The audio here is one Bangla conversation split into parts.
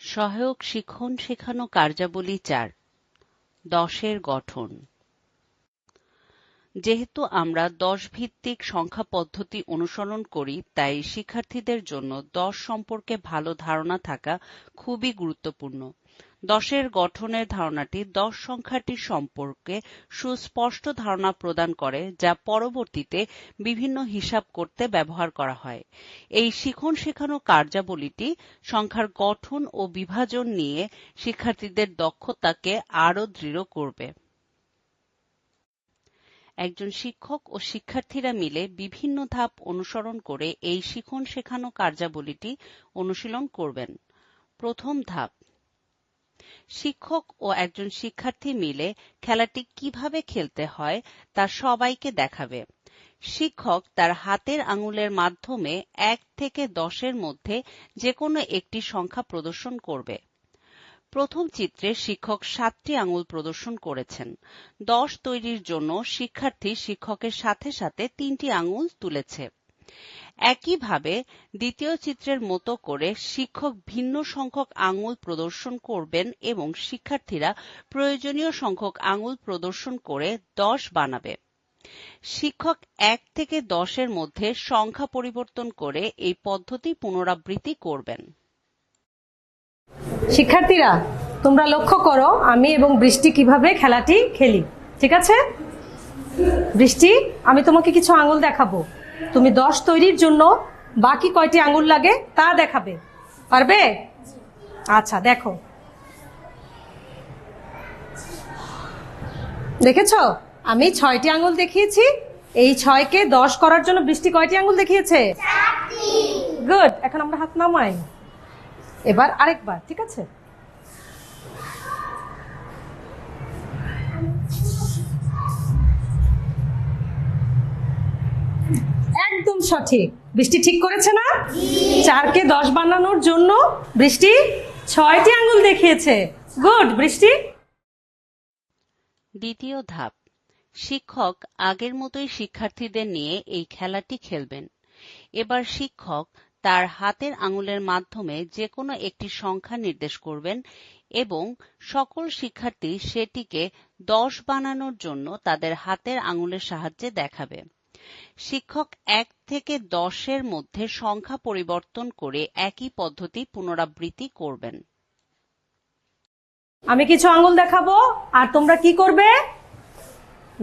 সহায়ক শিখন শেখানো কার্যাবলী চার। দশের গঠন। যেহেতু আমরা দশ ভিত্তিক সংখ্যা পদ্ধতি অনুসরণ করি, তাই শিক্ষার্থীদের জন্য দশ সম্পর্কে ভালো ধারণা থাকা খুবই গুরুত্বপূর্ণ। দশের গঠনের ধারণাটি দশ সংখ্যাটি সম্পর্কে সুস্পষ্ট ধারণা প্রদান করে, যা পরবর্তীতে বিভিন্ন হিসাব করতে ব্যবহার করা হয়। এই শিখন শেখানো কার্যাবলীটি সংখ্যার গঠন ও বিভাজন নিয়ে শিক্ষার্থীদের দক্ষতাকে আরও দৃঢ় করবে। একজন শিক্ষক ও শিক্ষার্থীরা মিলে বিভিন্ন ধাপ অনুসরণ করে এই শিখন শেখানো কার্যাবলীটি অনুশীলন করবেন। প্রথম ধাপ শিক্ষক ও একজন শিক্ষার্থী মিলে খেলাটি কীভাবে খেলতে হয় তা সবাইকে দেখাবে। শিক্ষক তার হাতের আঙুলের মাধ্যমে এক থেকে দশের মধ্যে যে কোনো একটি সংখ্যা প্রদর্শন করবে। প্রথম চিত্রে শিক্ষক সাতটি আঙুল প্রদর্শন করেছেন। দশ তৈরির জন্য শিক্ষার্থী শিক্ষকের সাথে সাথে তিনটি আঙুল তুলেছে। একইভাবে দ্বিতীয় চিত্রের মতো করে শিক্ষক ভিন্ন সংখ্যক আঙুল প্রদর্শন করবেন এবং শিক্ষার্থীরা প্রয়োজনীয় সংখ্যক আঙুল প্রদর্শন করে দশ বানাবে। শিক্ষক এক থেকে দশের মধ্যে সংখ্যা পরিবর্তন করে এই পদ্ধতি পুনরাবৃত্তি করবেন। শিক্ষার্থীরা, তোমরা লক্ষ্য করো, আমি এবং বৃষ্টি কীভাবে খেলাটি খেলি, ঠিক আছে? বৃষ্টি, আমি তোমাকে কিছু আঙুল দেখাবো। তুমি দশ তৈরির জন্য বাকি কয়টি আঙুল লাগে তা দেখাবে। পারবে? আচ্ছা দেখো। দেখেছ? আমি ছয়টি আঙুল দেখিয়েছি। এই ছয়কে দশ করার জন্য বৃষ্টি কয়টি আঙুল দেখিয়েছে? গুড এখন আমরা হাত নামাই। এবার আরেকবার ঠিক আছে? সঠিক? বৃষ্টি ঠিক করেছে না? চারকে দশ বানানোর জন্য বৃষ্টি ছয়টি আঙ্গুল দেখিয়েছে। গুড, বৃষ্টি। দ্বিতীয় ধাপ। শিক্ষক আগের মতোই শিক্ষার্থীদের নিয়ে এই খেলাটি খেলবেন। এবার শিক্ষক তার হাতের আঙুলের মাধ্যমে যে কোনো একটি সংখ্যা নির্দেশ করবেন এবং সকল শিক্ষার্থী সেটিকে দশ বানানোর জন্য তাদের হাতের আঙুলের সাহায্যে দেখাবে। শিক্ষক এক থেকে দশের মধ্যে সংখ্যা পরিবর্তন করে একই পদ্ধতি পুনরাবৃত্তি করবেন। আমি কিছু আঙ্গুল দেখাবো, আর তোমরা কি করবে?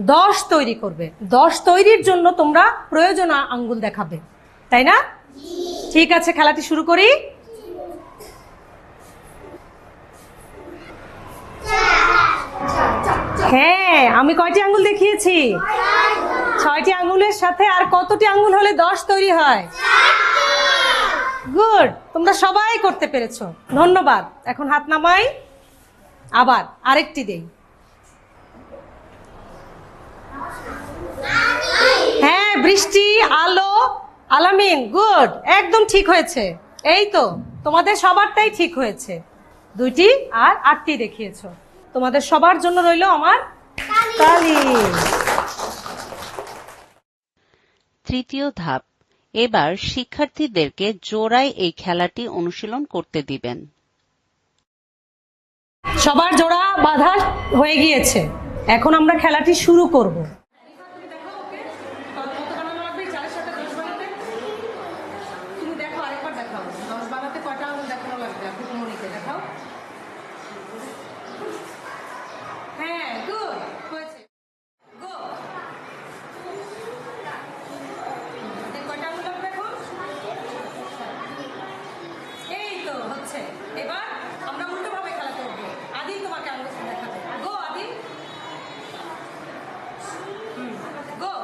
দশ তৈরি করবে। দশ তৈরির জন্য তোমরা প্রয়োজন আঙ্গুল দেখাবে। তাই না? ঠিক আছে, খেলাটি শুরু করি। হ্যাঁ আমি কয়টি আঙ্গুল দেখিয়েছি? ছয়টি আঙ্গুলের সাথে আর কতটি আঙ্গুল হলে দশ তৈরি হয়? গুড। তোমরা সবাই করতে পেরেছ। ধন্যবাদ। এখন হাত নামাই। আবার আরেকটি দেই। হ্যাঁ বৃষ্টি, আলো, আলামিন, গুড। একদম ঠিক হয়েছে। এই তো, তোমাদের সবারটাই ঠিক হয়েছে। দুইটি আর আটটি দেখিয়েছ। তোমাদের সবার জন্য রইল আমার তালি তৃতীয় ধাপ। এবার শিক্ষার্থীদেরকে জোড়ায় এই খেলাটি অনুশীলন করতে দিবেন। সবার জোড়া বাধা হয়ে গিয়েছে। এখন আমরা খেলাটি শুরু করব হ্যাঁ গুড হয়েছে গো কয়টা আঙুল লাগবে এখন এই তো হচ্ছে এবার আমরা উল্টো ভাবে খেলা করব আদি তোমাকে আঙুল দেখাবে গো আদি গো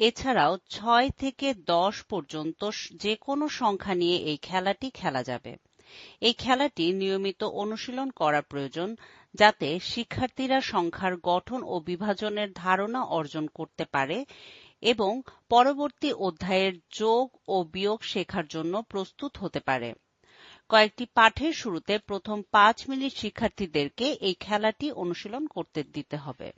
এছাড়াও ছয় থেকে দশ পর্যন্ত যে কোনো সংখ্যা নিয়ে এই খেলাটি খেলা যাবে। এই খেলাটি নিয়মিত অনুশীলন করা প্রয়োজন, যাতে শিক্ষার্থীরা সংখ্যার গঠন ও বিভাজনের ধারণা অর্জন করতে পারে এবং পরবর্তী অধ্যায়ের যোগ ও বিয়োগ শেখার জন্য প্রস্তুত হতে পারে। কয়েকটি পাঠের শুরুতে প্রথম পাঁচ মিনিট শিক্ষার্থীদেরকে এই খেলাটি অনুশীলন করতে দিতে হবে।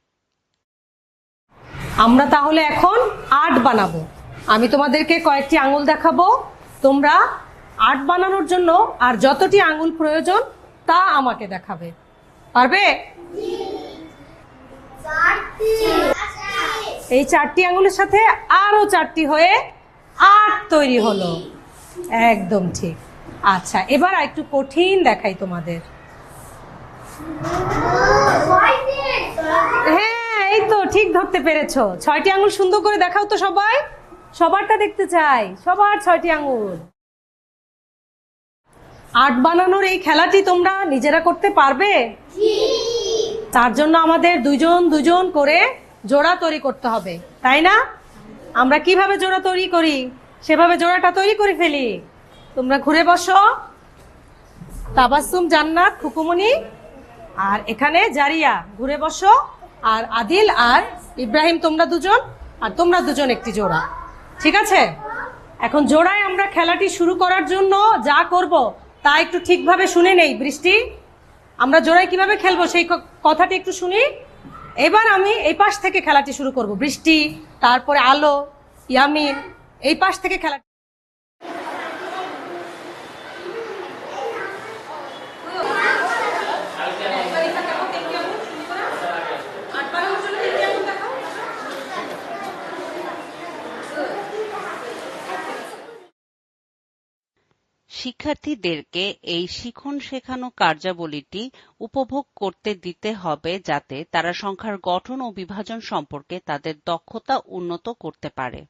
আমরা তাহলে এখন আট বানাবো। আমি তোমাদেরকে কয়েকটি আঙুল দেখাবো। তোমরা আট বানানোর জন্য আর যতটি আঙুল প্রয়োজন তা আমাকে দেখাবে। পারবে? এই চারটি আঙুলের সাথে আরও চারটি হয়ে আট তৈরি হলো। একদম ঠিক। আচ্ছা এবার একটু কঠিন দেখাই তোমাদের। এই তো ঠিক ধরতে পেরেছ। ছয়টি আঙুল সুন্দর করে দেখাও তো সবাই। সবারটা দেখতে চাই। সবার ছয়টি আঙুল। আট বানানোর এই খেলাটি তোমরা নিজেরা করতে পারবে? তার জন্য আমাদের দুজন দুজন করে জোড়া তৈরি করতে হবে। তাই না? আমরা কীভাবে জোড়া তৈরি করি? সেভাবে জোড়াটা তৈরি করে ফেলি। তোমরা ঘুরে বসো। তাবাসুম জান্নাত খুকুমনি আর এখানে জারিয়া। ঘুরে বসো। আর আদিল আর ইব্রাহিম, তোমরা দুজন, আর তোমরা দুজন একটি জোড়া। ঠিক আছে? এখন জোড়ায় আমরা খেলাটি শুরু করার জন্য যা করব, তা একটু ঠিকভাবে শুনে নেই বৃষ্টি। আমরা জোড়ায় কীভাবে খেলব সেই কথাটি একটু শুনি। এবার আমি এই পাশ থেকে খেলাটি শুরু করব। বৃষ্টি, তারপরে আলো, ইয়ামিন, এই পাশ থেকে খেলা শিক্ষার্থীদেরকে এই শিখন শেখানো কার্যাবলীটি উপভোগ করতে দিতে হবে যাতে তারা সংখ্যার গঠন ও বিভাজন সম্পর্কে তাদের দক্ষতা উন্নত করতে পারে।